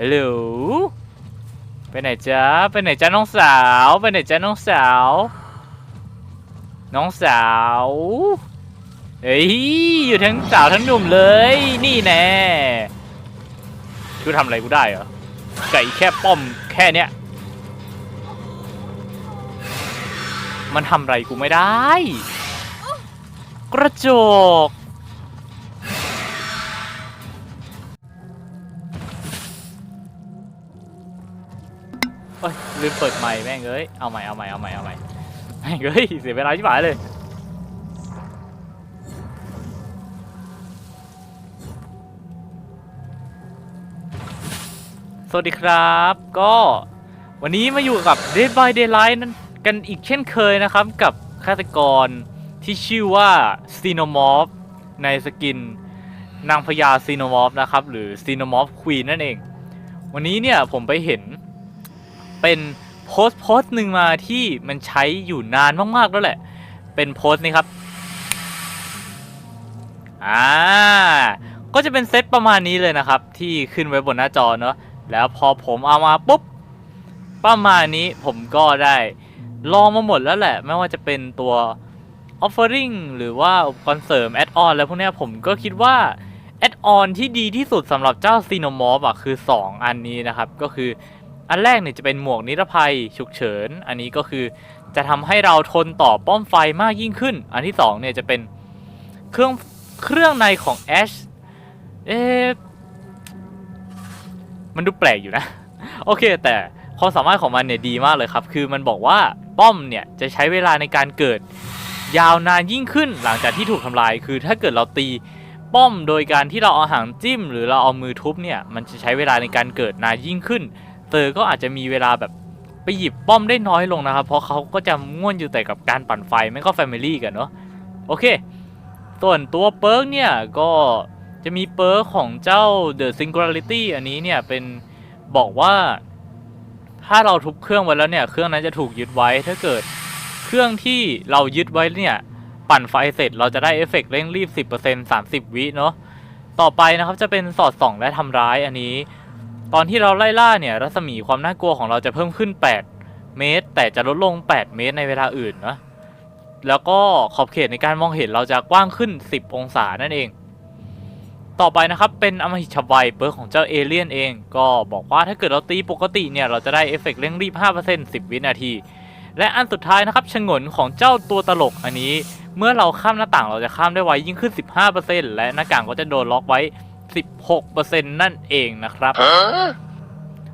ฮัลโหลไปไหนจ๊ะไปไหนจ๊ะน้องสาว ไปไหนจ๊ะน้องสาว น้องสาวเฮ้ยอยู่ทั้งสาวทั้งหนุ่มเลย นี่แน่กูทำอะไรกูได้เหรอไก่แค่ป้อมแค่เนี้ยมันทำอะไรกูไม่ได้ กระจก เอ้ยลืมเปิดไมค์แม่งเอ้ยเอาใหม่เอาใหม่เอาใหม่เอาใหม่แม่งเอ้ยเสียเวลาชิบหายเลยสวัสดีครับ ก็วันนี้มาอยู่กับ Dead by Daylight นั้นกันอีกเช่นเคยนะครับกับฆาตกรที่ชื่อว่า s e n o m o r p h ในสกินนางพญา s e n o m o r p h นะครับหรือ s e n o m o r p h Queen นั่นเอง วันนี้เนี่ยผมไปเห็น เป็นโพสต์โพสต์หนึ่งมาที่มันใช้อยู่นานมากๆแล้วแหละ เป็นโพสต์นี้ครับ อ่า ก็จะเป็นเซตประมาณนี้เลยนะครับ ที่ขึ้นไว้บนหน้าจอเนอะแล้วพอผมเอามาปุ๊บ ประมาณนี้ผมก็ได้ลองมาหมดแล้วแหละ ไม่ว่าจะเป็นตัว offering หรือว่าอุปกรณ์เสริม add on แล้วพวกนี้ผมก็คิดว่า add on ที่ดีที่สุดสำหรับเจ้า Xenomorph อะคือ 2 อันนี้นะครับ ก็คือ อันแรกเนี่ยจะเป็นหมวกนิรภัยฉุกเฉิน อันนี้ก็คือจะทำให้เราทนต่อป้อมไฟมากยิ่งขึ้น อันที่สองเนี่ยจะเป็นเครื่องเครื่องในของ Ash เอ๊ะมันดูแปลกอยู่นะ โอเค แต่ความสามารถของมันเนี่ยดีมากเลยครับ คือมันบอกว่าป้อมเนี่ยจะใช้เวลาในการเกิดยาวนานยิ่งขึ้นหลังจากที่ถูกทำลาย คือถ้าเกิดเราตีป้อมโดยการที่เราเอาหางจิ้ม หรือเราเอามือทุบเนี่ย มันจะใช้เวลาในการเกิดนานยิ่งขึ้น ตอร์ก็อาจจะมีเวลาแบบไปหยิบป้อมได้น้อยลงนะครับ เพราะเขาก็จะง่วนอยู่แต่กับการปั่นไฟไม่ก็แฟมิลี่กันเนาะโอเค ส่วนตัวเปิร์กเนี่ยก็จะมีเปิร์กของเจ้า The Singularity อันนี้เนี่ยเป็นบอกว่า ถ้าเราทุบเครื่องไว้แล้วเนี่ย เครื่องนั้นจะถูกยึดไว้ถ้าเกิดเครื่องที่เรายึดไว้เนี่ยปั่นไฟเสร็จเราจะได้เอฟเฟกต์เร่งรีบ 10% 30 วิเนาะต่อไปนะครับจะเป็นสอดส่องและทำร้ายอันนี้ ตอนที่เราไล่ล่าเนี่ย รัศมีความน่ากลัวของเราจะเพิ่มขึ้น 8 เมตร แต่จะลดลง 8 เมตรในเวลาอื่นนะแล้วก็ขอบเขตในการมองเห็นเราจะกว้างขึ้น 10 องศานั่นเอง ต่อไปนะครับ เป็นอมหิตฉับไวเปิร์กของเจ้าเอเลี่ยนเอง ก็บอกว่าถ้าเกิดเราตีปกติเนี่ย เราจะได้เอฟเฟกต์เร่งรีบ 5% 10 วินาที และอันสุดท้ายนะครับฉงนของเจ้าตัวตลกอันนี้ เมื่อเราข้ามหน้าต่างเราจะข้ามได้ไวยิ่งขึ้น 15%และหน้าต่างก็จะโดนล็อกไว้ 16%นั่นเองนะครับ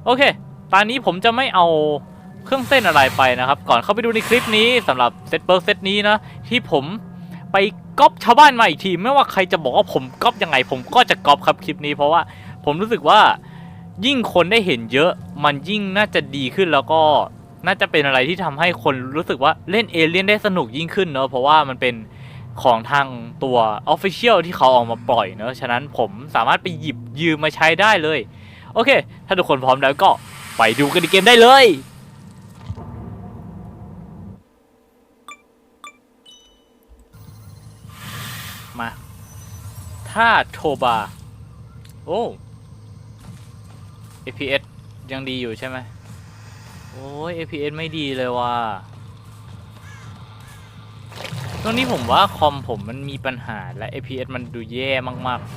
โอเค ตอนนี้ผมจะไม่เอาเครื่องเส้นอะไรไปนะครับ ก่อนเข้าไปดูในคลิปนี้สำหรับเซตเบิร์กเซตนี้นะ ที่ผมไปก๊อปชาวบ้านมาอีกที ไม่ว่าใครจะบอกว่าผมก๊อปยังไง ผมก็จะก๊อปครับคลิปนี้เพราะว่าผมรู้สึกว่ายิ่งคนได้เห็นเยอะ มันยิ่งน่าจะดีขึ้นแล้วก็น่าจะเป็นอะไรที่ทำให้คนรู้สึกว่าเล่นเอเลี่ยนได้สนุกยิ่งขึ้นเนอะเพราะว่ามันเป็น ของทางตัว Official ที่เขาออกมาปล่อยเนอะฉะนั้นผมสามารถไปหยิบยืมมาใช้ได้เลย โอเค ถ้าทุกคนพร้อมแล้วก็ไปดูกันในเกมได้เลยมาถ้าโทบา โอ้ APS ยังดีอยู่ใช่ไหมโอ้ย APS ไม่ดีเลยว่ะ ตรงนี้ผมว่าคอมผมมันมีปัญหาและ APS มันดูแย่มาก ๆ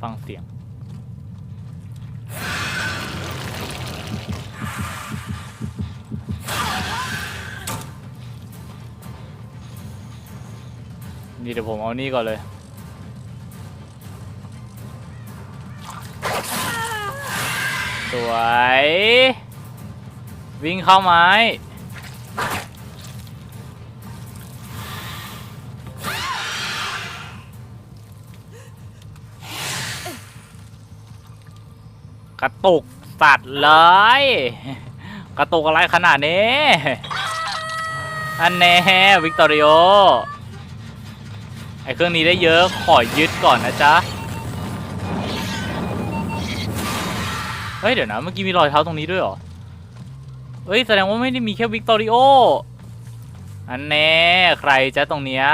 ฟังเสียง นี่เดี๋ยวผมเอานี่ก่อนเลยสวย วิ่งเข้าไม้ กระตุกสัตว์เลย กระตุกอะไรขนาดนี้ อันแน่วิกตอริโอ ไอเครื่องนี้ได้เยอะ ขอยึดก่อนนะจ๊ะ เฮ้ย เดี๋ยวนะ เมื่อกี้มีรอยเท้าตรงนี้ด้วยเหรอ เฮ้ย แสดงว่าไม่ได้มีแค่วิกตอริโอ อันแน่ใครจ๊ะตรงเนี้ย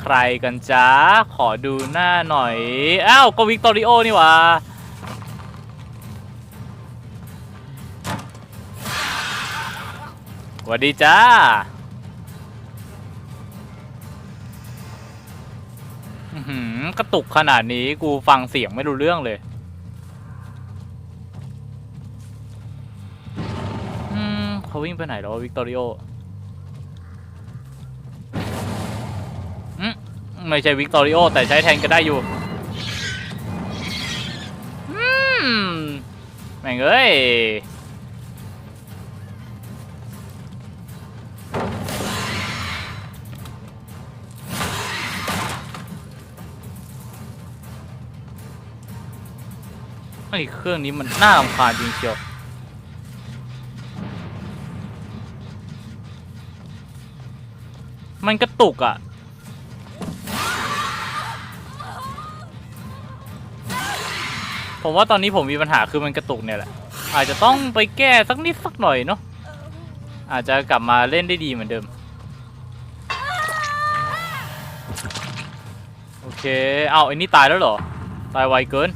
ใครกันจ๊ะขอดูหน้าหน่อย อ้าว ก็วิกตอริโอนี่ว่าสวัสดีจ้าหือกระตุกขนาดนี้กูฟังเสียงไม่รู้เรื่องเลยอืมเขาวิ่งไปไหนแล้ววิกตอริโอ ไม่ใช่วิกตอริโอแต่ใช้แทนก็ได้อยู่แม่งเอ้ยไอ้เครื่องนี้มันน่ารำคาญจริงเชียวมันกระตุกอะ่ ผมว่าตอนนี้ผมมีปัญหาคือมันกระตุกเนี่ยแหละ อาจจะต้องไปแก้สักนิดสักหน่อยเนาะอาจจะกลับมาเล่นได้ดีเหมือนเดิม โอเค เอาไอ้นี่ตายแล้วเหรอ ตายไวเกิน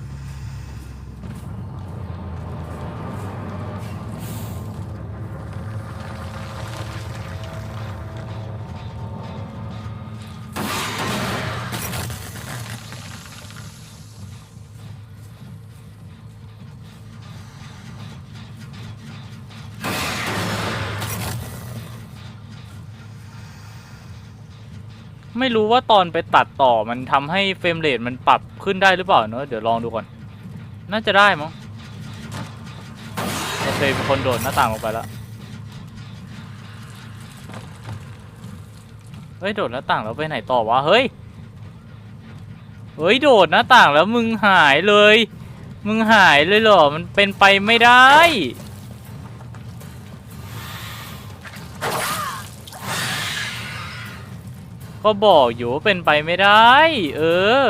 ไม่รู้ว่าตอนไปตัดต่อมันทำให้เฟรมเรทมันปรับขึ้นได้หรือเปล่าเนอะเดี๋ยวลองดูก่อน น่าจะได้มั้งโอเคมีคนโดดหน้าต่างลงไปแล้วเฮ้ยโดดหน้าต่างแล้วไปไหนต่อวะเฮ้ยเฮ้ยโดดหน้าต่างแล้วมึงหายเลย มึงหายเลยเหรอมันเป็นไปไม่ได้ ก็บอกอยู่ว่าเป็นไปไม่ได้ เออ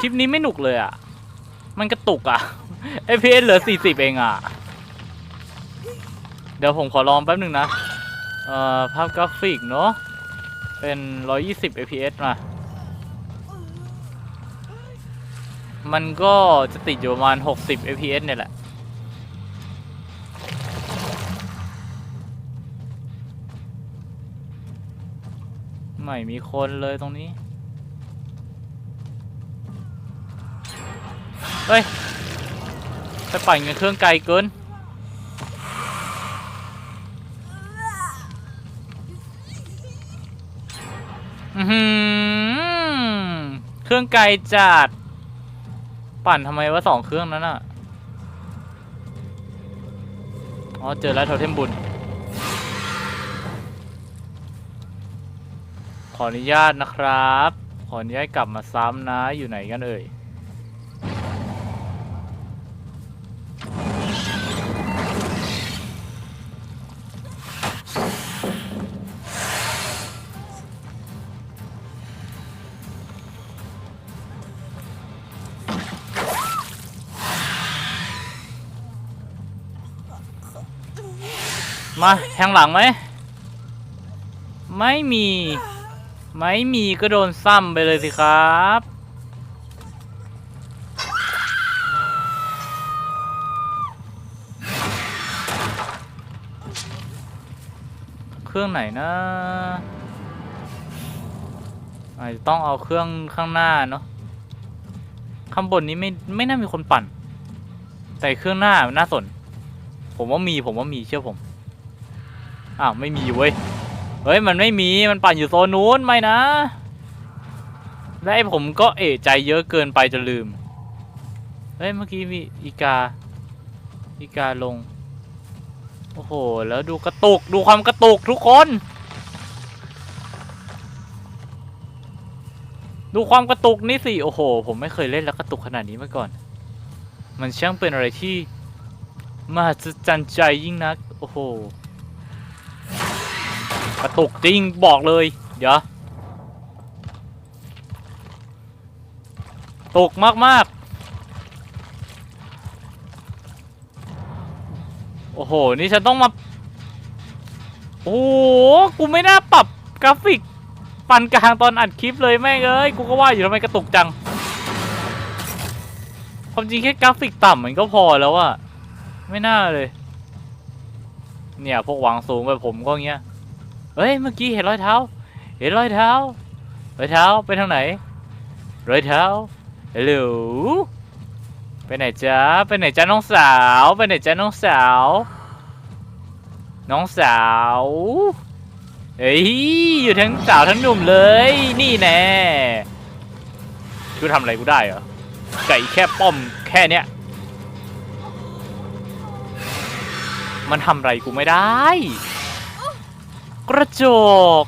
คลิปนี้ไม่หนุกเลยอะ มันกระตุกอะ FPS เหลือ 40 เองอะ เดี๋ยวผมขอลองแป๊บหนึ่งนะเอ่อภาพกราฟิกเนาะเป็น 120 fps มา มันก็จะติดอยู่ประมาณ 60 fps เนี่ยแหละ ไม่มีคนเลยตรงนี้ เฮ้ยไปปั่นกันเครื่องไกลเกิน อือหือเครื่องไกลจัด ปั่นทำไมวะสองเครื่องนั้นอะ อ๋อ เจอแล้วโทเทมบุญ ขออนุญาตนะครับ ขออนุญาตกลับมาซ้ำนะ อยู่ไหนกันเอ่ย มาแทงหลังไหม ไม่มี ไม่มีก็โดนซ้ำไปเลยสิครับ เครื่องไหนนะอาจจะต้องเอาเครื่องข้างหน้าเนาะข้างบนนี้ไม่ไม่น่ามีคนปั่น แต่เครื่องหน้ามันน่าสน ผมว่ามีผมว่ามีเชื่อผม อ้าวไม่มีเว้ย เฮ้ยมันไม่มีมันปั่นอยู่โซนนู้นไม่นะ และไอผมก็เอะใจเยอะเกินไปจนลืม เฮ้ยเมื่อกี้มีอีกา อีกาลง โอ้โหแล้วดูกระตุกดูความกระตุกทุกคน ดูความกระตุกนี่สิ โอ้โห ผมไม่เคยเล่นแล้วกระตุกขนาดนี้มาก่อน มันช่างเป็นอะไรที่มหัศจรรย์ใจยิ่งนัก โอ้โห กระตุกจริงบอกเลย เดี๋ยวตกมากๆโอ้โห นี่ฉันต้องมา โอ้โห กูไม่น่าปรับกราฟิกปานกลางตอนอัดคลิปเลยแม่งเอ้ย กูก็ว่าอยู่ทำไมกระตุกจัง ความจริงแค่กราฟิกต่ำมันก็พอแล้วอะไม่น่าเลย เนี่ย พวกหวังสูงแบบผมก็เงี้ย เฮ้ยเมื่อกี้เห็นรอยเท้า เห็นรอยเท้า รอยเท้าไปทางไหน รอยเท้าฮัลโหลไปไหนจ๊ะไปไหนจ๊ะน้องสาว ไปไหนจ๊ะน้องสาว น้องสาวเฮ้ยอยู่ทั้งสาวทั้งหนุ่มเลย นี่แน่กูทำอะไรกูได้เหรอไก่แค่ป้อมแค่เนี้ยมันทำอะไรกูไม่ได้ กระจก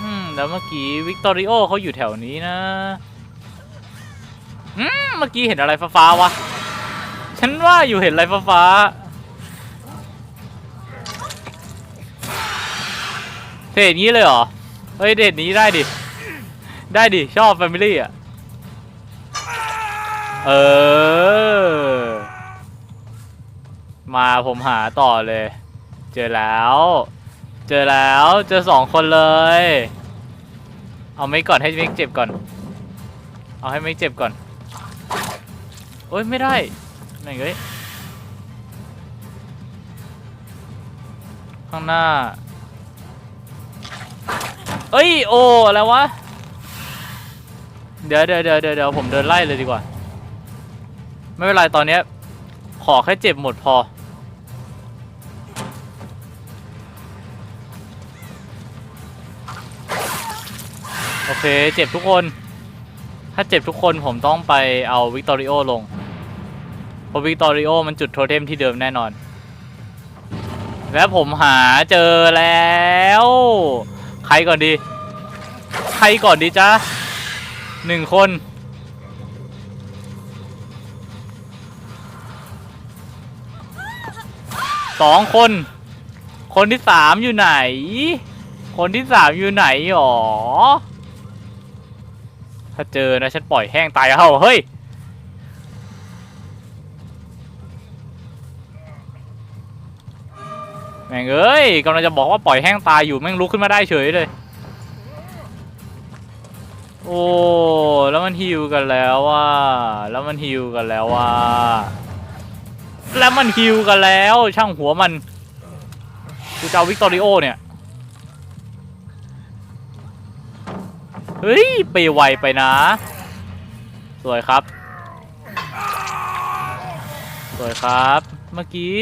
อืม แล้วเมื่อกี้วิกตอริโอเขาอยู่แถวนี้นะ อืม เมื่อกี้เห็นอะไรฟ้าๆวะ ฉันว่าอยู่เห็นอะไรฟ้าๆเทอย่างนี้เลยเหรอ เฮ้ยเด็ดนี้ได้ดิ ได้ดิ ชอบแฟมิลี่อะ เออ มาผมหาต่อเลย เจอแล้ว เจอแล้วเจอสองคนเลย เอาไม่ก่อนให้ไม่เจ็บก่อน เอาให้ไม่เจ็บก่อนโอ้ยไม่ได้ไหนเอ้ยข้างหน้า เอ้ยโอ้อะไรวะเดี๋ยวเดี๋ยวเดี๋ยวเดี๋ยวเดี๋ยวผมเดินไล่เลยดีกว่า ไม่เป็นไรตอนเนี้ย ขอแค่เจ็บหมดพอ โอเค เจ็บทุกคน ถ้าเจ็บทุกคนผมต้องไปเอาวิกตอริโอลง เพราะวิกตอริโอมันจุดโทเทมที่เดิมแน่นอน และผมหาเจอแล้ว ใครก่อนดี ใครก่อนดีจ๊ะหนึ่งคน สองคน คนที่สามอยู่ไหน คนที่สามอยู่ไหนหรอ ถ้าเจอนะฉันปล่อยแห้งตายเอาเฮ้ย แม่งเอ้ยกำลังจะบอกว่าปล่อยแห้งตายอยู่แม่งลุกขึ้นมาได้เฉยเลย โอ้ แล้วมันฮิวกันแล้วว่า แล้วมันฮิวกันแล้วว่า แล้วมันฮิวกันแล้ว ช่างหัวมันกูจะเอาวิกตอริโอเนี่ย เฮ้ย ไปไวไปนะ สวยครับ สวยครับ เมื่อกี้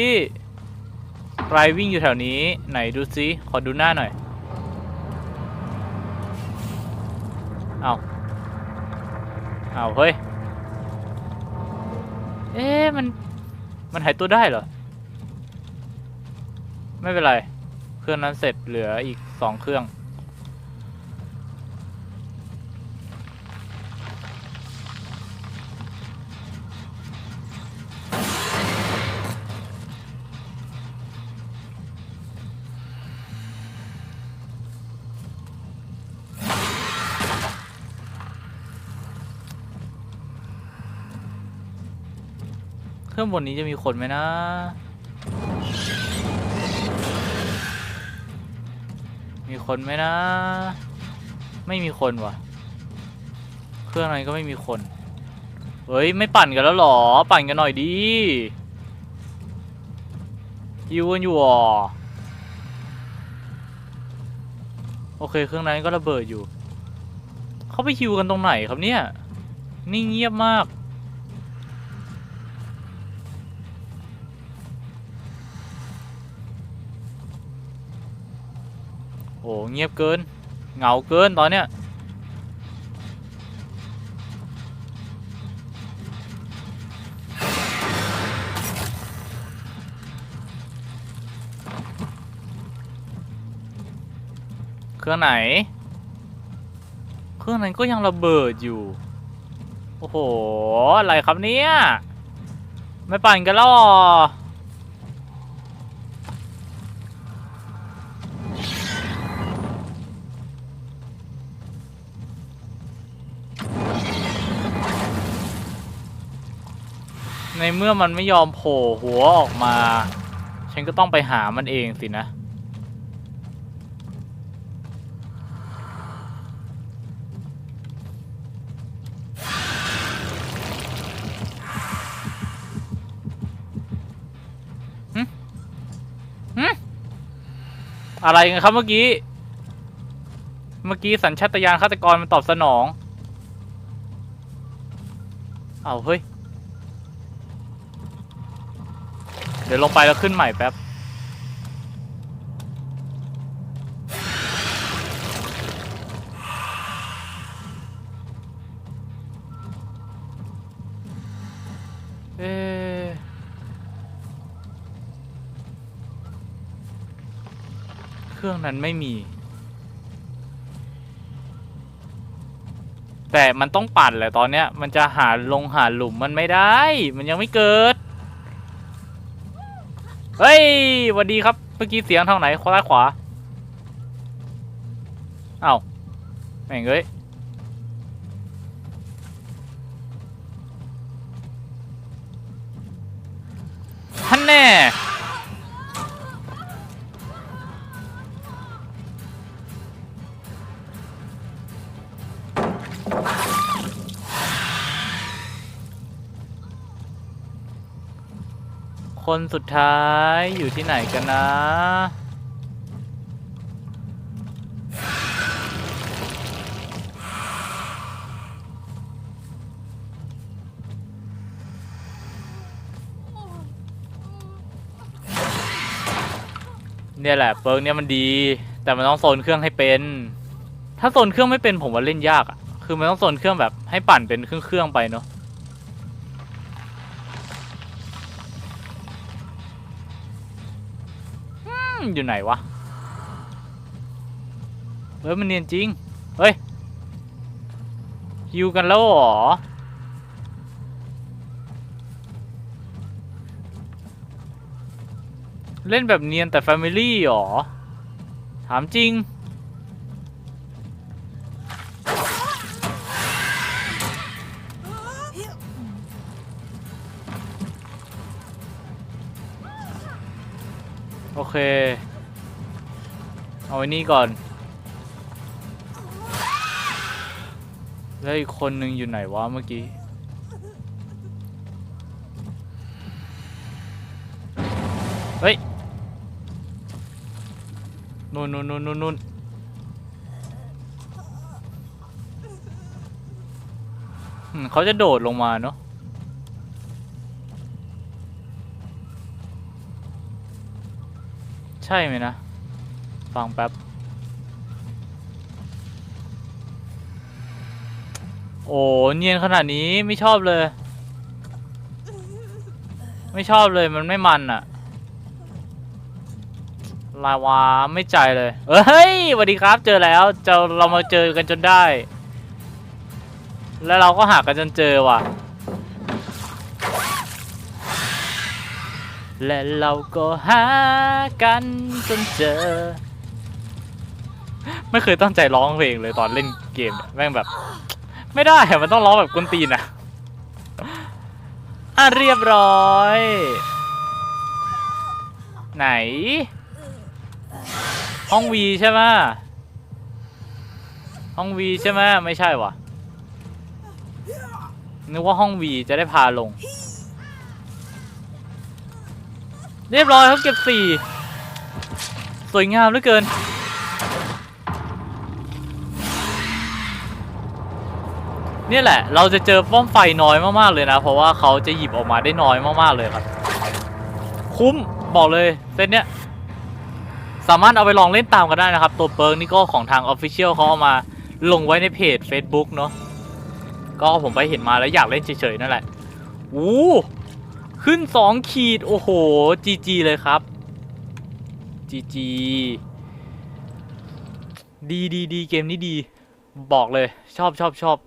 ใครวิ่งอยู่แถวนี้ ไหนดูซิขอดูหน้าหน่อย เอาเอาเฮ้ย เอ๊ะมัน มันหายตัวได้เหรอ ไม่เป็นไร เครื่องนั้นเสร็จเหลืออีกสองเครื่อง เครื่องบนนี้จะมีคนไหมนะ มีคนไหมนะ ไม่มีคนว่ะ เครื่องอะไรก็ไม่มีคน เฮ้ย ไม่ปั่นกันแล้วหรอ ปั่นกันหน่อยดีฮิวกันอยู่อะโอเค เครื่องนั้นก็ระเบิดอยู่ เขาไปฮิวกันตรงไหนครับเนี่ย นิ่งเงียบมาก เงียบเกิน เหงาเกินตอนเนี้ยเครื่องไหน เครื่องนั้นก็ยังระเบิดอยู่ โอ้โห อะไรครับเนี่ย ไม่ปั่นกันแล้ว ในเมื่อมันไม่ยอมโผล่หัวออกมา ฉันก็ต้องไปหามันเองสินะ อะไรกันครับเมื่อกี้ เมื่อกี้สัญชาตญาณฆาตกรมันตอบสนอง เอาเฮ้ย เดี๋ยวลงไปแล้วขึ้นใหม่แป๊บ เอะเครื่องนั้นไม่มี แต่มันต้องปั่นแหละตอนเนี้ย มันจะหาลงหาหลุมมันไม่ได้ มันยังไม่เกิด เฮ้ยสวัสดีครับ เมื่อกี้เสียงทางไหนขวาขวาเอ้าแม่งเอ้ยท่านแน่ คนสุดท้ายอยู่ที่ไหนกันนะ เนี่ยแหละเปิร์กเนี่ยมันดี แต่มันต้องโซนเครื่องให้เป็น ถ้าโซนเครื่องไม่เป็นผมว่าเล่นยากอะคือมันต้องโซนเครื่องแบบให้ปั่นเป็นเครื่องเครื่องๆไปเนาะ อยู่ไหนวะ เฮ้ยมันเนียนจริง เฮ้ยฮิวกันแล้วเหรอ เล่นแบบเนียนแต่แฟมิลี่หรอ ถามจริง เค เอาไว้นี่ก่อน แล้วอีกคนนึงอยู่ไหนวะเมื่อกี้เฮ้ยนู่นนู่นนู่นนู่นนู่นเขาจะโดดลงมาเนาะ ใช่ไหมนะ ฟังแป๊บ โอ้เนียนขนาดนี้ไม่ชอบเลย ไม่ชอบเลยมันไม่มันอะลาวาไม่ใจเลยเอ้ยสวัสดีครับ เจอแล้วจอเรามาเจอกันจนได้ แล้วเราก็หากันจนเจอว่ะ และเราก็หากันจนเจอ ไม่เคยตั้งใจร้องเพลงเลยตอนเล่นเกมเนี่ยแม่งแบบ ไม่ได้อะมันต้องร้องแบบกวนตีนอะอะเรียบร้อย ไหน ห้องวีใช่ไหมห้องวีใช่ไหมไม่ใช่วะนึกว่าห้องวีจะได้พาลง เรียบร้อยเขาเก็บสี่สวยงามเหลือเกิน เนี่ยแหละ เราจะเจอป้อมไฟน้อยมากๆเลยนะ เพราะว่าเขาจะหยิบออกมาได้น้อยมากๆเลยครับ คุ้มบอกเลยเซตเนี้ยสามารถเอาไปลองเล่นตามกันได้นะครับ ตัวเปิร์กนี่ก็ของทาง Official เขาเอามาลงไว้ในเพจ Facebook เนาะก็ผมไปเห็นมาแล้วอยากเล่นเฉยๆนั่นแหละอู้ ขึ้น 2 ขีด โอ้โห GG เลยครับ GG ดีดีดีเกมนี้ดี บอกเลย ชอบชอบชอบ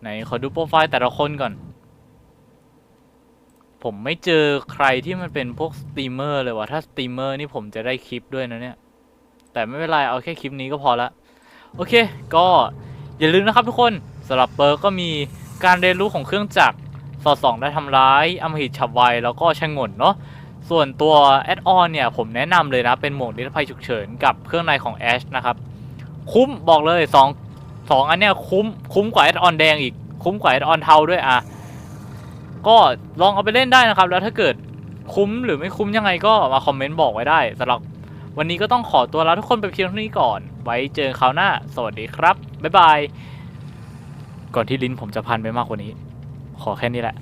ไหน ขอดูโปรไฟล์แต่ละคนก่อน ผมไม่เจอใครที่มันเป็นพวกสตรีมเมอร์เลยว่ะ ถ้าสตรีมเมอร์นี่ผมจะได้คลิปด้วยนะเนี่ย แต่ไม่เป็นไร เอาแค่คลิปนี้ก็พอละ โอเค ก็อย่าลืมนะครับทุกคนสำหรับเปิร์กก็มีการเรียนรู้ของเครื่องจักร สอดส่องได้ทำร้ายอมหิตฉับไวแล้วก็ชะงนเนาะส่วนตัวแอดออนเนี่ยผมแนะนำเลยนะเป็นหมวกนิรภัยฉุกเฉินกับเครื่องในของแอชนะครับคุ้มบอกเลยสองสองอันเนี้ยคุ้มคุ้มกว่าแอดออนแดงอีกคุ้มกว่าแอดออนเทาด้วยอะก็ลองเอาไปเล่นได้นะครับ แล้วถ้าเกิดคุ้มหรือไม่คุ้มยังไงก็มาคอมเมนต์บอกไว้ได้สำหรับวันนี้ก็ต้องขอตัวลาทุกคนไปเพียงเท่านี้ก่อน ไว้เจอคราวหน้า สวัสดีครับ บ๊ายบาย ก่อนที่ลิ้นผมจะพันไปมากกว่านี้ ขอแค่นี้แหละ